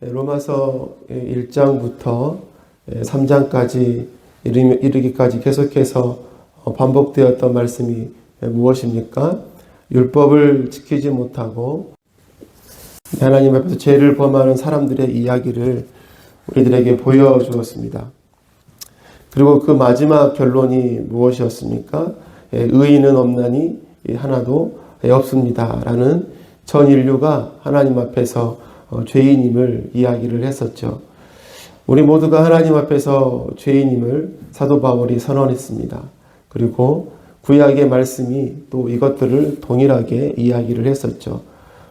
로마서 1장부터 3장까지 이르기까지 계속해서 반복되었던 말씀이 무엇입니까? 율법을 지키지 못하고 하나님 앞에서 죄를 범하는 사람들의 이야기를 우리들에게 보여주었습니다. 그리고 그 마지막 결론이 무엇이었습니까? 예, 의인은 없나니 하나도 없습니다. 라는 전 인류가 하나님 앞에서 어, 죄인임을 이야기를 했었죠. 우리 모두가 하나님 앞에서 죄인임을 사도 바울이 선언했습니다. 그리고 구약의 말씀이 또 이것들을 동일하게 이야기를 했었죠.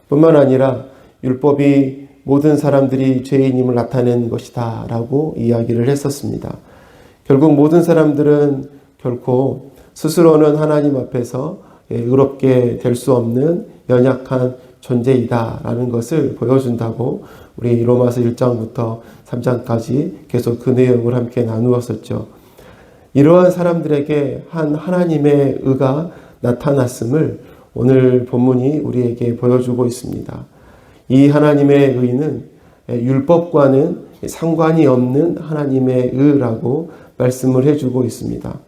뿐만 아니라 율법이 모든 사람들이 죄인임을 나타낸 것이다 라고 이야기를 했었습니다. 결국 모든 사람들은 결코 스스로는 하나님 앞에서 예, 의롭게 될 수 없는 연약한 존재이다라는 것을 보여준다고 우리 로마서 1장부터 3장까지 계속 그 내용을 함께 나누었었죠. 이러한 사람들에게 한 하나님의 의가 나타났음을 오늘 본문이 우리에게 보여주고 있습니다. 이 하나님의 의는 율법과는 상관이 없는 하나님의 의라고 말씀을 해주고 있습니다.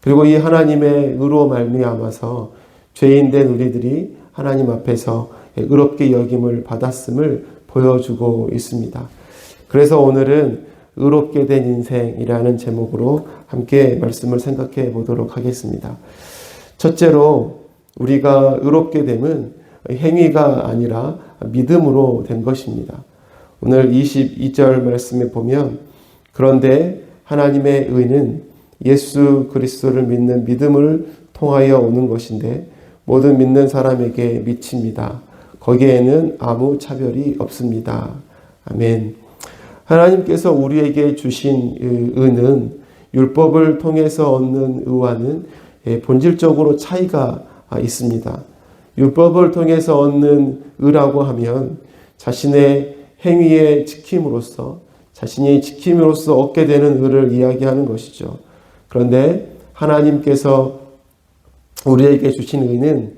그리고 이 하나님의 의로 말미암아서 죄인된 우리들이 하나님 앞에서 의롭게 여김을 받았음을 보여주고 있습니다. 그래서 오늘은 의롭게 된 인생이라는 제목으로 함께 말씀을 생각해 보도록 하겠습니다. 첫째로 우리가 의롭게 됨은 행위가 아니라 믿음으로 된 것입니다. 오늘 22절 말씀에 보면 그런데 하나님의 의는 예수 그리스도를 믿는 믿음을 통하여 오는 것인데 모든 믿는 사람에게 미칩니다. 거기에는 아무 차별이 없습니다. 아멘. 하나님께서 우리에게 주신 의는 율법을 통해서 얻는 의와는 본질적으로 차이가 있습니다. 율법을 통해서 얻는 의라고 하면 자신의 행위의 지킴으로써 자신이 지킴으로써 얻게 되는 의를 이야기하는 것이죠. 그런데 하나님께서 우리에게 주신 의는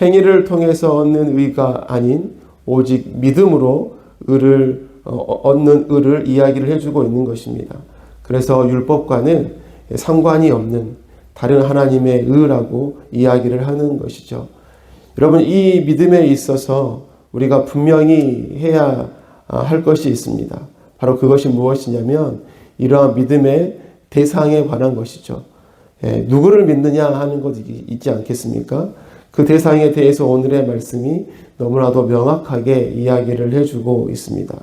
행위를 통해서 얻는 의가 아닌 오직 믿음으로 의를 얻는 의를 이야기를 해주고 있는 것입니다. 그래서 율법과는 상관이 없는 다른 하나님의 의라고 이야기를 하는 것이죠. 여러분 이 믿음에 있어서 우리가 분명히 해야 할 것이 있습니다. 바로 그것이 무엇이냐면 이러한 믿음의 대상에 관한 것이죠. 예, 누구를 믿느냐 하는 것이 있지 않겠습니까? 그 대상에 대해서 오늘의 말씀이 너무나도 명확하게 이야기를 해주고 있습니다.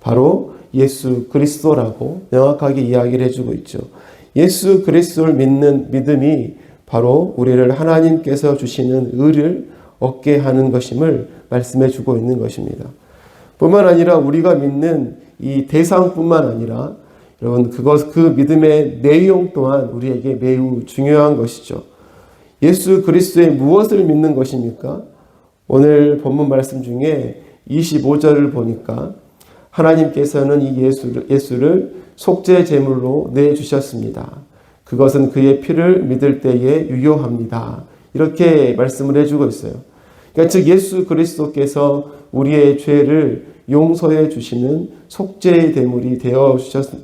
바로 예수 그리스도라고 명확하게 이야기를 해주고 있죠. 예수 그리스도를 믿는 믿음이 바로 우리를 하나님께서 주시는 의를 얻게 하는 것임을 말씀해 주고 있는 것입니다. 뿐만 아니라 우리가 믿는 이 대상뿐만 아니라 여러분 그것 그 믿음의 내용 또한 우리에게 매우 중요한 것이죠. 예수 그리스도의 무엇을 믿는 것입니까? 오늘 본문 말씀 중에 25절을 보니까 하나님께서는 이 예수를, 예수를 속죄 제물로 내 주셨습니다. 그것은 그의 피를 믿을 때에 유효합니다. 이렇게 말씀을 해주고 있어요. 그러니까 즉 예수 그리스도께서 우리의 죄를 용서해 주시는 속죄의 대물이 되어 주셨 어,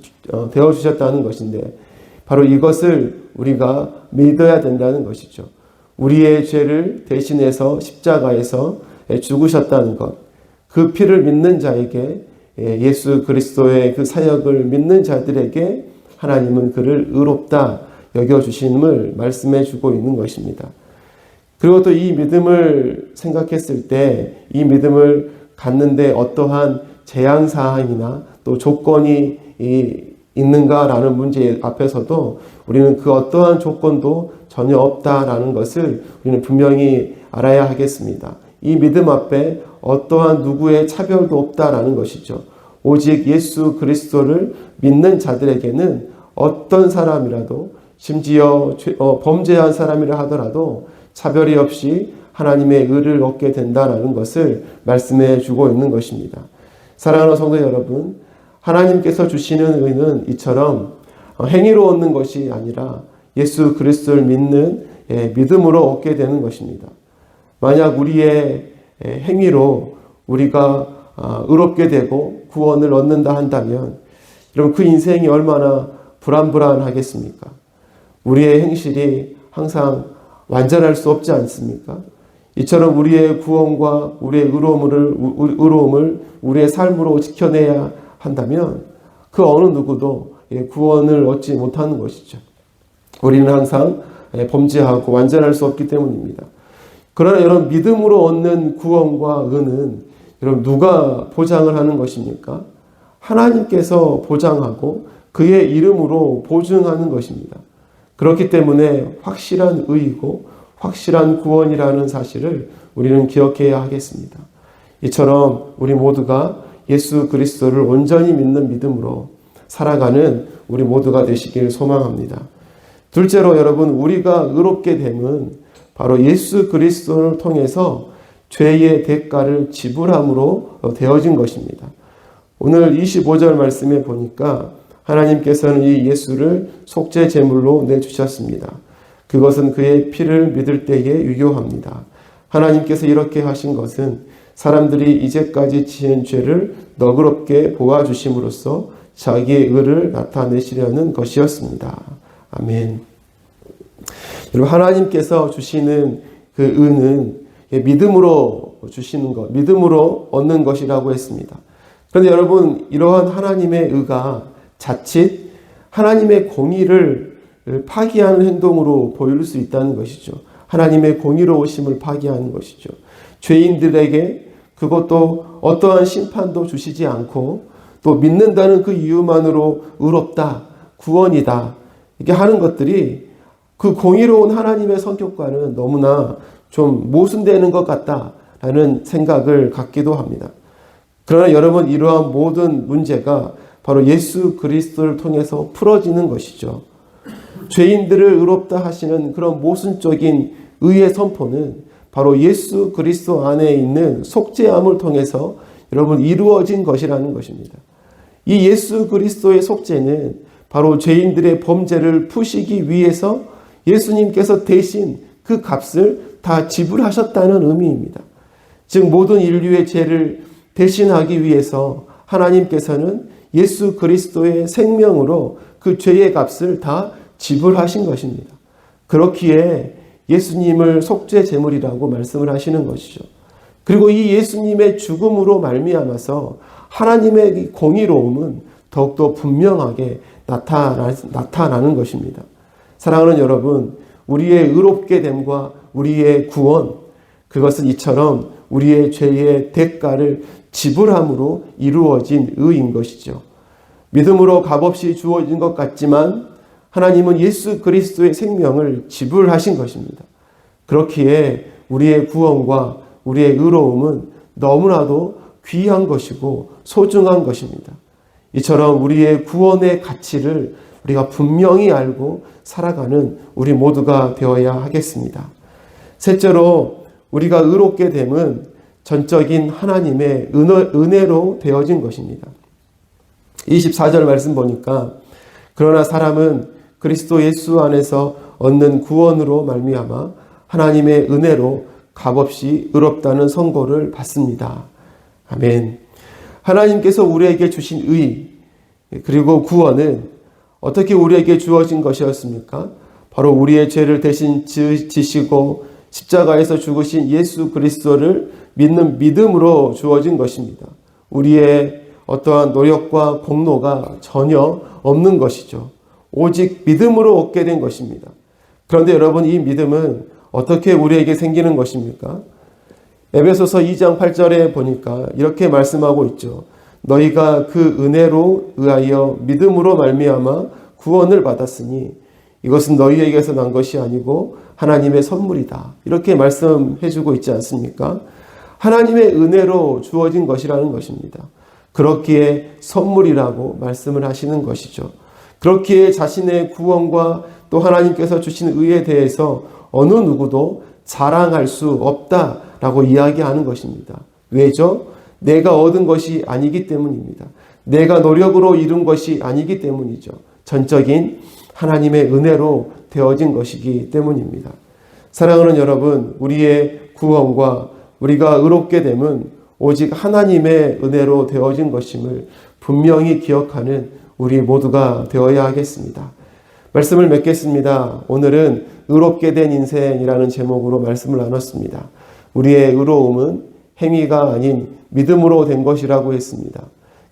되어 주셨다는 것인데 바로 이것을 우리가 믿어야 된다는 것이죠. 우리의 죄를 대신해서 십자가에서 죽으셨다는 것. 그 피를 믿는 자에게 예수 그리스도의 그 사역을 믿는 자들에게 하나님은 그를 의롭다 여겨 주심을 말씀해 주고 있는 것입니다. 그리고 또 이 믿음을 생각했을 때 이 믿음을 갖는데 어떠한 제한 사항이나 또 조건이 있는가라는 문제 앞에서도 우리는 그 어떠한 조건도 전혀 없다라는 것을 우리는 분명히 알아야 하겠습니다. 이 믿음 앞에 어떠한 누구의 차별도 없다라는 것이죠. 오직 예수 그리스도를 믿는 자들에게는 어떤 사람이라도 심지어 어, 범죄한 사람이라 하더라도 차별이 없이 하나님의 의를 얻게 된다라는 것을 말씀해 주고 있는 것입니다. 사랑하는 성도 여러분, 하나님께서 주시는 의는 이처럼 행위로 얻는 것이 아니라 예수 그리스도를 믿는 예, 믿음으로 얻게 되는 것입니다. 만약 우리의 행위로 우리가 아, 의롭게 되고 구원을 얻는다 한다면 여러분 그 인생이 얼마나 불안불안하겠습니까? 우리의 행실이 항상 완전할 수 없지 않습니까? 이처럼 우리의 구원과 우리의 의로움을 우리의 삶으로 지켜내야 한다면 그 어느 누구도 예, 구원을 얻지 못하는 것이죠. 우리는 항상 예, 범죄하고 완전할 수 없기 때문입니다. 그러나 여러분 믿음으로 얻는 구원과 은은 여러분 누가 보장을 하는 것입니까? 하나님께서 보장하고 그의 이름으로 보증하는 것입니다. 그렇기 때문에 확실한 의이고 확실한 구원이라는 사실을 우리는 기억해야 하겠습니다. 이처럼 우리 모두가 예수 그리스도를 온전히 믿는 믿음으로 살아가는 우리 모두가 되시길 소망합니다. 둘째로 여러분 우리가 의롭게 됨은 바로 예수 그리스도를 통해서 죄의 대가를 지불함으로 되어진 것입니다. 오늘 25절 말씀에 보니까 하나님께서는 이 예수를 속죄 제물로 내주셨습니다. 그것은 그의 피를 믿을 때에 유효합니다. 하나님께서 이렇게 하신 것은 사람들이 이제까지 지은 죄를 너그럽게 보아주심으로써 자기의 의를 나타내시려는 것이었습니다. 아멘. 여러분, 하나님께서 주시는 그 의는 믿음으로 주시는 것, 믿음으로 얻는 것이라고 했습니다. 그런데 여러분, 이러한 하나님의 의가 자칫 하나님의 공의를 파기하는 행동으로 보일 수 있다는 것이죠. 하나님의 공의로우심을 파기하는 것이죠. 죄인들에게 그것도 어떠한 심판도 주시지 않고 또 믿는다는 그 이유만으로 의롭다, 구원이다, 이렇게 하는 것들이 그 공의로운 하나님의 성격과는 너무나 좀 모순되는 것 같다라는 생각을 갖기도 합니다. 그러나 여러분 이러한 모든 문제가 바로 예수 그리스도를 통해서 풀어지는 것이죠. 죄인들을 의롭다 하시는 그런 모순적인 의의 선포는 바로 예수 그리스도 안에 있는 속죄함을 통해서 여러분 이루어진 것이라는 것입니다. 이 예수 그리스도의 속죄는 바로 죄인들의 범죄를 푸시기 위해서 예수님께서 대신 그 값을 다 지불하셨다는 의미입니다. 즉 모든 인류의 죄를 대신하기 위해서 하나님께서는 예수 그리스도의 생명으로 그 죄의 값을 다 지불하신 것입니다. 그렇기에 예수님을 속죄 제물이라고 말씀을 하시는 것이죠. 그리고 이 예수님의 죽음으로 말미암아서 하나님의 공의로움은 더욱더 분명하게 나타나, 나타나는 것입니다. 사랑하는 여러분, 우리의 의롭게 됨과 우리의 구원, 그것은 이처럼 우리의 죄의 대가를 지불함으로 이루어진 의인 것이죠. 믿음으로 값없이 주어진 것 같지만 하나님은 예수 그리스도의 생명을 지불하신 것입니다. 그렇기에 우리의 구원과 우리의 의로움은 너무나도 귀한 것이고 소중한 것입니다. 이처럼 우리의 구원의 가치를 우리가 분명히 알고 살아가는 우리 모두가 되어야 하겠습니다. 셋째로 우리가 의롭게 됨은 전적인 하나님의 은혜로 되어진 것입니다. 24절 말씀 보니까 그러나 사람은 그리스도 예수 안에서 얻는 구원으로 말미암아 하나님의 은혜로 값없이 의롭다는 선고를 받습니다. 아멘. 하나님께서 우리에게 주신 의 그리고 구원은 어떻게 우리에게 주어진 것이었습니까? 바로 우리의 죄를 대신 지시고 십자가에서 죽으신 예수 그리스도를 믿는 믿음으로 주어진 것입니다. 우리의 어떠한 노력과 공로가 전혀 없는 것이죠. 오직 믿음으로 얻게 된 것입니다. 그런데 여러분 이 믿음은 어떻게 우리에게 생기는 것입니까? 에베소서 2장 8절에 보니까 이렇게 말씀하고 있죠. 너희가 그 은혜로 의하여 믿음으로 말미암아 구원을 받았으니 이것은 너희에게서 난 것이 아니고 하나님의 선물이다. 이렇게 말씀해 주고 있지 않습니까? 하나님의 은혜로 주어진 것이라는 것입니다. 그렇기에 선물이라고 말씀을 하시는 것이죠. 그렇기에 자신의 구원과 또 하나님께서 주신 의에 대해서 어느 누구도 자랑할 수 없다라고 이야기하는 것입니다. 왜죠? 내가 얻은 것이 아니기 때문입니다. 내가 노력으로 이룬 것이 아니기 때문이죠. 전적인 하나님의 은혜로 되어진 것이기 때문입니다. 사랑하는 여러분, 우리의 구원과 우리가 의롭게 됨은 오직 하나님의 은혜로 되어진 것임을 분명히 기억하는 우리 모두가 되어야 하겠습니다. 말씀을 맺겠습니다. 오늘은 의롭게 된 인생이라는 제목으로 말씀을 나눴습니다. 우리의 의로움은 행위가 아닌 믿음으로 된 것이라고 했습니다.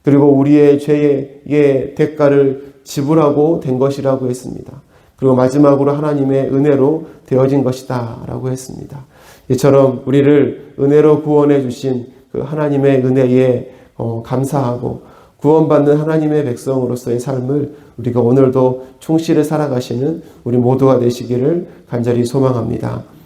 그리고 우리의 죄의 대가를 지불하고 된 것이라고 했습니다. 그리고 마지막으로 하나님의 은혜로 되어진 것이다 라고 했습니다. 이처럼 우리를 은혜로 구원해 주신 그 하나님의 은혜에 어, 감사하고 구원받는 하나님의 백성으로서의 삶을 우리가 오늘도 충실히 살아가시는 우리 모두가 되시기를 간절히 소망합니다.